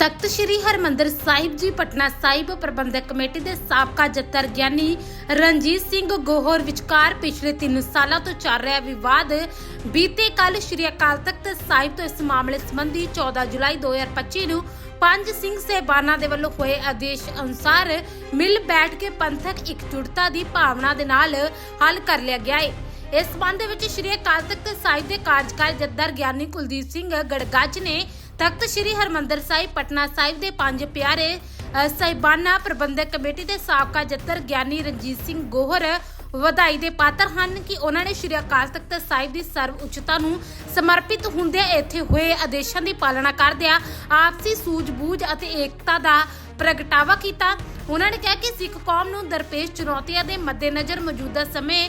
ਤਖਤ ਸ੍ਰੀ ਹਰਮੰਦਰ ਸਾਹਿਬ ਜੀ, ਪਟਨਾ ਸਾਹਿਬ ਪ੍ਰਬੰਧਕ ਕਮੇਟੀ ਦੇ ਸਾਬਕਾ ਜੱਤਰ ਗਿਆਨੀ ਰਣਜੀਤ ਸਿੰਘ ਗੋਹਰ ਵਿਚਕਾਰ ਪਿਛਲੇ 3 ਸਾਲਾਂ ਤੋਂ ਚੱਲ ਰਿਹਾ ਵਿਵਾਦ ਬੀਤੇ ਕੱਲ ਸ੍ਰੀ ਅਕਾਲ ਤਖਤ ਸਾਹਿਬ ਤੋਂ ਇਸ ਮਾਮਲੇ ਸੰਬੰਧੀ 14 ਜੁਲਾਈ 2025 ਨੂੰ ਪੰਜ ਸਿੰਘ ਸਹਿਬਾਨਾਂ ਦੇ ਵੱਲੋਂ ਹੋਏ ਆਦੇਸ਼ ਅਨੁਸਾਰ ਮਿਲ ਬੈਠ ਕੇ ਪੰਥਕ ਇਕਜੁੱਟਤਾ ਦੀ ਭਾਵਨਾ ਦੇ ਨਾਲ ਹੱਲ ਕਰ ਲਿਆ ਗਿਆ ਹੈ ਇਸ ਸੰਬੰਧ ਵਿੱਚ ਸ਼੍ਰੀ ਅਕਾਲ ਤਖਤ ਸਾਹਿਬ ਦੇ ਕਾਰਜਕਾਰੀ ਜੱਦਰ ਗਿਆਨੀ ਕੁਲਦੀਪ ਸਿੰਘ ਗੜਗੱਜ ਨੇ ਤਖਤ ਸ਼੍ਰੀ ਹਰਮੰਦਰ ਸਾਹਿਬ ਪਟਨਾ ਸਾਹਿਬ ਦੇ ਪੰਜ ਪਿਆਰੇ ਅ, ਪ੍ਰਬੰਧਕ ਕਮੇਟੀ ਦੇ ਸਾਬਕਾ ਜੱਦਰ ਗਿਆਨੀ ਰਣਜੀਤ ਸਿੰਘ ਗੋਹਰ ਵਧਾਈ ਦੇ ਪਾਤਰ ਹਨ ਕਿ ਉਹਨਾਂ ਨੇ ਸ਼੍ਰੀ ਅਕਾਲ ਤਖਤ ਸਾਹਿਬ ਦੀ ਸਰਵ ਉੱਚਤਾ ਨੂੰ ਸਮਰਪਿਤ ਹੁੰਦਿਆਂ ਇੱਥੇ ਹੋਏ ਆਦੇਸ਼ਾਂ ਦੀ ਪਾਲਣਾ ਕਰਦਿਆਂ ਆਪਸੀ ਸੂਝ-ਬੂਝ ਅਤੇ ਏਕਤਾ ਦਾ ਪ੍ਰਗਟਾਵਾ ਕੀਤਾ। ਉਹਨਾਂ ਨੇ ਕਿਹਾ ਕਿ ਸਿੱਖ ਕੌਮ ਨੂੰ ਦਰਪੇਸ਼ ਚੁਣੌਤੀਆਂ ਦੇ ਮੱਦੇਨਜ਼ਰ ਮੌਜੂਦਾ ਸਮੇਂ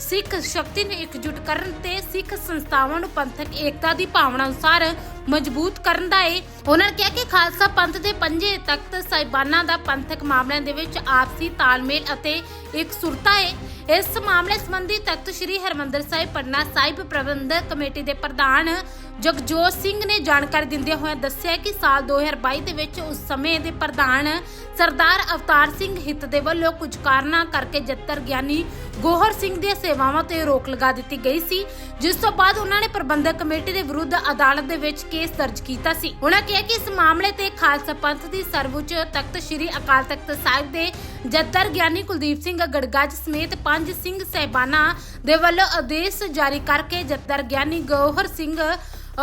ਸਿੱਖ ਸ਼ਕਤੀ ਨੂੰ ਇਕਜੁੱਟ ਕਰਨ ਤੇ ਸਿੱਖ ਸੰਸਥਾਵਾਂ ਨੂੰ ਪੰਥਕ ਏਕਤਾ ਦੀ ਭਾਵਨਾ ਅਨੁਸਾਰ ਮਜ਼ਬੂਤ ਕਰਨ ਦਾ ਏ। ਉਹਨਾਂ ਨੇ ਕਿਹਾ ਕਿ ਖਾਲਸਾ ਪੰਥ ਦੇ ਪੰਜੇ ਤਖਤ ਸਾਹਿਬਾਨਾਂ ਦਾ ਪੰਥਕ ਮਾਮਲਿਆਂ ਦੇ ਵਿੱਚ ਆਪਸੀ ਤਾਲਮੇਲ ਅਤੇ ਇਕਸੁਰਤਾ ਏ। ਇਸ ਮਾਮਲੇ ਸੰਬੰਧੀ ਤਖਤ ਸ੍ਰੀ ਹਰਮੰਦਰ ਸਾਹਿਬ ਪਟਨਾ ਸਾਹਿਬ ਪ੍ਰਬੰਧਕ ਕਮੇਟੀ ਦੇ ਪ੍ਰਧਾਨ ਜਗਜੋਤ ਸਿੰਘ ਨੇ ਜਾਣਕਾਰੀ ਦਿੰਦਿਆਂ ਹੋਇਆ ਦੱਸਿਆ ਕਿ ਸਾਲ 2022 ਦੇ ਵਿੱਚ ਉਸ ਸਮੇਂ ਦੇ ਪ੍ਰਧਾਨ ਸਰਦਾਰ ਅਵਤਾਰ ਸਿੰਘ ਹਿੱਤ ਦੇ ਵੱਲੋਂ ਕੁਝ ਕਾਰਨਾਂ ਕਰਕੇ ਜੱਤਰ ਗਿਆਨੀ ਗੋਹਰ ਸਿੰਘ ਦੀਆਂ ਸੇਵਾਵਾਂ ਤੇ ਰੋਕ ਲਗਾ ਦਿੱਤੀ ਗਈ ਸੀ, ਜਿਸ ਤੋਂ ਬਾਅਦ ਉਹਨਾਂ ਨੇ ਪ੍ਰਬੰਧਕ ਕਮੇਟੀ ਦੇ ਵਿਰੁੱਧ ਅਦਾਲਤ ਦੇ ਵਿੱਚ ਕੇਸ ਦਰਜ ਕੀਤਾ ਸੀ। ਉਹਨਾਂ ਕਿਹਾ ਕਿ ਇਸ ਮਾਮਲੇ ਤੇ ਖਾਲਸਾ ਪੰਥ ਦੀ ਸਰਵਉੱਚ ਤਖਤ ਸ੍ਰੀ ਅਕਾਲ ਤਖਤ ਸਾਹਿਬ ਦੇ ਜੱਤਰ ਗਿਆਨੀ ਕੁਲਦੀਪ ਸਿੰਘ ਗੜਗੱਜ ਸਮੇਤ ਪੰਜ ਸਿੰਘ ਸਹਿਬਾਨਾਂ ਦੇ ਵੱਲੋਂ ਆਦੇਸ਼ ਜਾਰੀ ਕਰਕੇ ਜੱਤਰ ਗਿਆਨੀ ਗੋਹਰ ਸਿੰਘ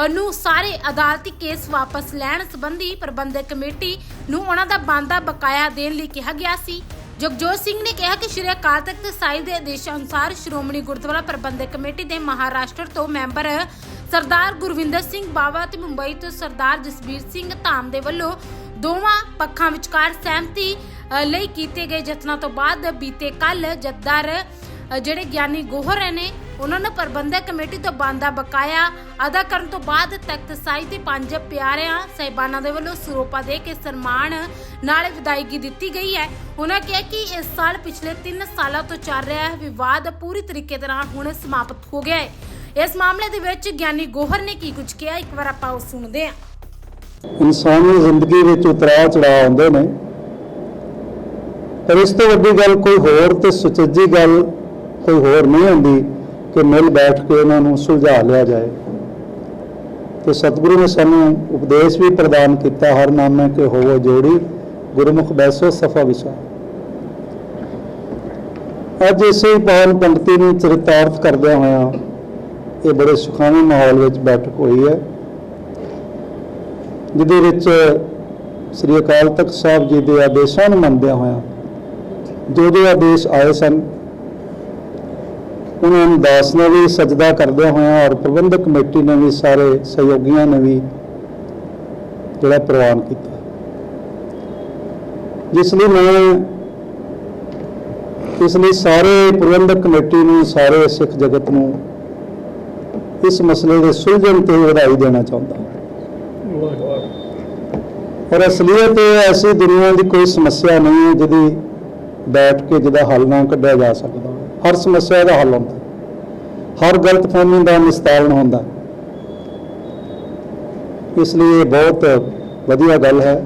ਨੂੰ ਸਾਰੇ ਅਦਾਲਤੀ ਕੇਸ ਵਾਪਸ ਲੈਣ ਸੰਬੰਧੀ ਪ੍ਰਬੰਧਕ ਕਮੇਟੀ ਨੂੰ ਉਹਨਾਂ ਦਾ ਬਾਂਦਾ ਬਕਾਇਆ ਦੇਣ ਲਈ ਕਿਹਾ ਗਿਆ ਸੀ। ਜਗਜੋਤ ਸਿੰਘ ਨੇ ਕਿਹਾ ਕਿ ਸ਼੍ਰੀ ਅਕਾਲ ਤਖਤ ਸਾਹਿਬ ਦੇ ਆਦੇਸ਼ਾਂ ਅਨੁਸਾਰ ਸ਼੍ਰੋਮਣੀ ਗੁਰਦੁਆਰਾ ਪ੍ਰਬੰਧਕ ਕਮੇਟੀ ਦੇ ਮਹਾਰਾਸ਼ਟਰ ਤੋਂ ਮੈਂਬਰ ਸਰਦਾਰ ਗੁਰਵਿੰਦਰ ਸਿੰਘ ਬਾਵਾ ਤੇ ਮੁੰਬਈ ਤੋਂ ਸਰਦਾਰ ਜਸਬੀਰ ਸਿੰਘ ਧਾਮ ਦੇ ਵੱਲੋਂ ਦੋਵਾਂ ਪੱਖਾਂ ਵਿਚਕਾਰ ਸਹਿਮਤੀ ਲਈ ਕੀਤੇ ਗਏ ਯਤਨਾਂ ਤੋਂ ਬਾਅਦ ਬੀਤੇ ਕੱਲ ਜੱਦਾਰ ਜਿਹੜੇ ਗਿਆਨੀ ਗੋਹਰ ਨੇ, ਉਹਨਾਂ ਨੂੰ ਪ੍ਰਬੰਧਕ ਕਮੇਟੀ ਤੋਂ ਬੰਦਾ ਬਕਾਇਆ ਅਦਾ ਕਰਨ ਤੋਂ ਬਾਅਦ ਤਖਤ ਸਾਹਿਬ ਦੇ ਪੰਜ ਪਿਆਰਿਆਂ ਸਹਿਬਾਨਾਂ ਦੇ ਵੱਲੋਂ ਸਰੋਪਾ ਦੇ ਕੇ ਸਨਮਾਨ ਨਾਲ ਵਿਦਾਇਗੀ ਦਿੱਤੀ ਗਈ ਹੈ। ਉਹਨਾਂ ਕਿਹਾ ਕਿ ਇਸ ਸਾਲ ਪਿਛਲੇ 3 ਸਾਲਾਂ ਤੋਂ ਚੱਲ ਰਿਹਾ ਵਿਵਾਦ ਪੂਰੀ ਤਰੀਕੇ ਦੇ ਹੁਣ ਸਮਾਪਤ ਹੋ ਗਿਆ ਹੈ। ਇਸ ਮਾਮਲੇ ਦੇ ਵਿੱਚ ਗਿਆਨੀ ਗੋਹਰ ਨੇ ਕੀ ਕੁਝ ਕਿਹਾ? ਇੱਕ ਵਾਰ ਆਪਾਂ ਉਹ ਸੁਣਦੇ ਹਾਂ। ਇਨਸਾਨੀ ਜ਼ਿੰਦਗੀ ਵਿੱਚ ਉਤਰਾਅ ਚੜਾਅ ਆਉਂਦੇ ਨੇ। ਪਰ ਇਸ ਤੋਂ ਵੱਡੀ ਗੱਲ ਕੋਈ ਹੋਰ ਤੇ ਸੁਚੱਜੀ ਗੱਲ ਕੋਈ ਹੋਰ ਨਹੀਂ ਹੁੰਦੀ ਕਿ ਮਿਲ ਬੈਠ ਕੇ ਉਹਨਾਂ ਨੂੰ ਸੁਲਝਾ ਲਿਆ ਜਾਏ। ਤੇ ਸਤਿਗੁਰੂ ਨੇ ਸਾਨੂੰ ਉਪਦੇਸ਼ ਵੀ ਪ੍ਰਦਾਨ ਕੀਤਾ ਹਰ ਨਾਮੇ ਕੇ ਹੋਵੋ ਜੋੜੀ, ਗੁਰਮੁਖ ਬੈਸੋ ਸਫਾ ਵਿਸ਼ਾ। ਅੱਜ ਇਸੇ ਪਾਵਨ ਪੰਕਤੀ ਨੂੰ ਚਰਿਤਾਰਥ ਕਰਦਿਆਂ ਹੋਇਆ ਇਹ ਬੜੇ ਸੁਖਾਵੇਂ ਮਾਹੌਲ ਵਿੱਚ ਬੈਠਕ ਹੋਈ ਹੈ। ਜਿਹਦੇ ਵਿੱਚ ਸ੍ਰੀ ਅਕਾਲ ਤਖਤ ਸਾਹਿਬ ਜੀ ਦੇ ਆਦੇਸ਼ਾਂ ਨੂੰ ਮੰਨਦਿਆਂ ਹੋਇਆਂ ਜੋ ਜੋ ਆਦੇਸ਼ ਆਏ ਸਨ ਉਹਨਾਂ ਨੂੰ ਦਾਸ ਨੇ ਵੀ ਸਜਦਾ ਕਰਦਿਆਂ ਹੋਇਆਂ ਔਰ ਪ੍ਰਬੰਧਕ ਕਮੇਟੀ ਨੇ ਵੀ ਸਾਰੇ ਸਹਿਯੋਗੀਆਂ ਨੇ ਵੀ ਜਿਹੜਾ ਪ੍ਰਵਾਨ ਕੀਤਾ। ਜਿਸ ਲਈ ਮੈਂ ਇਸ ਲਈ ਸਾਰੇ ਪ੍ਰਬੰਧਕ ਕਮੇਟੀ ਨੂੰ, ਸਾਰੇ ਸਿੱਖ ਜਗਤ ਨੂੰ ਇਸ ਮਸਲੇ ਦੇ ਸੁਲਝਣ ਤੇ ਵਧਾਈ ਦੇਣਾ ਚਾਹੁੰਦਾ ਔਰ ਅਸਲੀਅਤ ਇਹ ਐਸੀ ਦੁਨੀਆ ਦੀ ਕੋਈ ਸਮੱਸਿਆ ਨਹੀਂ ਹੈ ਜਿਹਦੀ ਬੈਠ ਕੇ ਜਿਹਦਾ ਹੱਲ ਨਾ ਕੱਢਿਆ ਜਾ ਸਕਦਾ। ਹਰ ਸਮੱਸਿਆ ਦਾ ਹੱਲ ਹੁੰਦਾ। ਹਰ ਗਲਤਫਹਿਮੀ ਦਾ ਨਿਸਤਾਰਨ ਹੁੰਦਾ। ਇਸ ਲਈ ਇਹ ਬਹੁਤ ਵਧੀਆ ਗੱਲ ਹੈ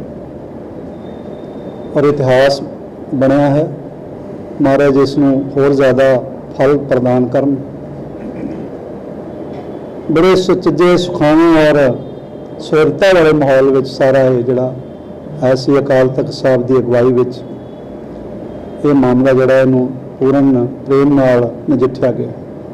ਔਰ ਇਤਿਹਾਸ ਬਣਿਆ ਹੈ। ਮਹਾਰਾਜ ਇਸ ਨੂੰ ਹੋਰ ਜ਼ਿਆਦਾ ਫਲ ਪ੍ਰਦਾਨ ਕਰਨ। ਬੜੇ ਸੁਚੱਜੇ, ਸੁਖਾਵੇਂ ਔਰ ਸੁਰਤਾ ਵਾਲੇ ਮਾਹੌਲ ਵਿੱਚ ਸਾਰਾ ਇਹ ਜਿਹੜਾ ਐਸੀ ਅਕਾਲ ਤਖਤ ਸਾਹਿਬ ਦੀ ਅਗਵਾਈ ਵਿੱਚ ਇਹ ਮਾਮਲਾ ਜਿਹੜਾ ਇਹਨੂੰ ਪੂਰਨ ਪ੍ਰੇਮ ਨਾਲ ਨਜਿੱਠਿਆ ਗਿਆ।